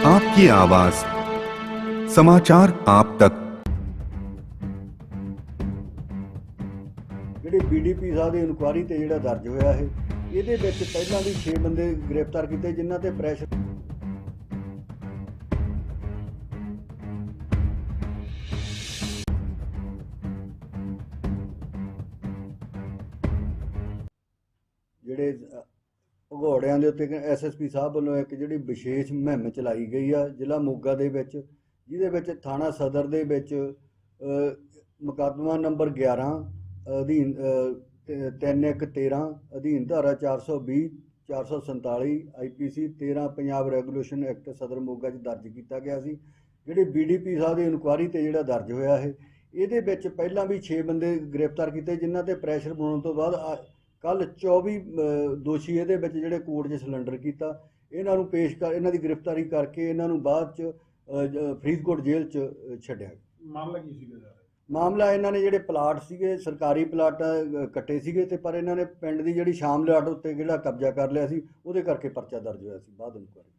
आपकी आवाज समाचार आप तक ਜਿਹੜੇ ਬੀਡੀਪੀ ਸਾਹਿਬ ਦੀ ਇਨਕੁਆਰੀ ਤੇ ਜਿਹੜਾ ਦਰਜ ਹੋਇਆ ਹੈ ਇਹਦੇ ਵਿੱਚ ਪਹਿਲਾਂ ਵੀ 6 ਬੰਦੇ ਗ੍ਰਿਫਤਾਰ ਕੀਤੇ ਜਿਨ੍ਹਾਂ ਤੇ ਪ੍ਰੈਸ਼ਰ ਜਿਹੜੇ ਅ, ਭਗੌੜਿਆਂ ਦੇ ਉੱਤੇ ਐਸਐਸਪੀ ਸਾਹਿਬ ਵੱਲੋਂ ਇੱਕ ਜਿਹੜੀ ਵਿਸ਼ੇਸ਼ ਮੁਹਿੰਮ ਚਲਾਈ ਗਈ ਆ, ਜ਼ਿਲ੍ਹਾ ਮੋਗਾ ਦੇ ਵਿੱਚ, ਜਿਹਦੇ ਵਿੱਚ ਥਾਣਾ ਸਦਰ ਦੇ ਵਿੱਚ ਮੁਕੱਦਮਾ ਨੰਬਰ 11 ਅਧੀਨ 3113 ਅਧੀਨ ਧਾਰਾ 420 447 ਆਈਪੀਸੀ 13 ਪੰਜਾਬ ਰੈਗੂਲੇਸ਼ਨ ਐਕਟ ਸਦਰ ਮੋਗਾ 'ਚ ਦਰਜ ਕੀਤਾ ਗਿਆ ਸੀ। ਜਿਹੜੇ ਬੀਡੀਪੀ ਸਾਹਿਬ ਦੀ ਇਨਕੁਆਰੀ ਤੇ ਜਿਹੜਾ ਦਰਜ ਹੋਇਆ ਹੈ ਇਹਦੇ ਵਿੱਚ ਪਹਿਲਾਂ ਵੀ 6 ਬੰਦੇ ਗ੍ਰਿਫਤਾਰ ਕੀਤੇ, ਜਿਨ੍ਹਾਂ ਤੇ ਪ੍ਰੈਸ਼ਰ ਬਣਾਉਣ ਤੋਂ ਬਾਅਦ ਕੱਲ 24 ਅ, ਦੋਸ਼ੀ ਇਹਦੇ ਵਿੱਚ ਜਿਹੜੇ ਕੋਰਟ 'ਚ ਸਿਲੰਡਰ ਕੀਤਾ ਇਹਨਾਂ ਨੂੰ ਪੇਸ਼ ਕਰ ਇਹਨਾਂ ਦੀ ਗ੍ਰਿਫਤਾਰੀ ਕਰਕੇ ਇਹਨਾਂ ਨੂੰ ਬਾਅਦ 'ਚ ਫਰੀਦਕੋਟ ਜੇਲ੍ਹ 'ਚ ਛੱਡਿਆ ਮਾਮਲਾ ਕੀ ਸੀਗਾ ਮਾਮਲਾ ਇਹਨਾਂ ਨੇ ਜਿਹੜੇ ਪਲਾਟ ਸੀਗੇ ਸਰਕਾਰੀ ਪਲਾਟ ਕੱਟੇ ਸੀਗੇ ਤੇ ਪਰ ਇਹਨਾਂ ਨੇ ਪਿੰਡ ਦੀ ਜਿਹੜੀ ਸ਼ਾਮ ਲਾਟ ਉੱਤੇ ਜਿਹੜਾ ਕਬਜ਼ਾ ਕਰ ਲਿਆ ਸੀ ਉਹਦੇ ਕਰਕੇ ਪਰਚਾ ਦਰਜ ਹੋਇਆ ਸੀ ਬਾਅਦ ਇਨਕੁਆਰੀ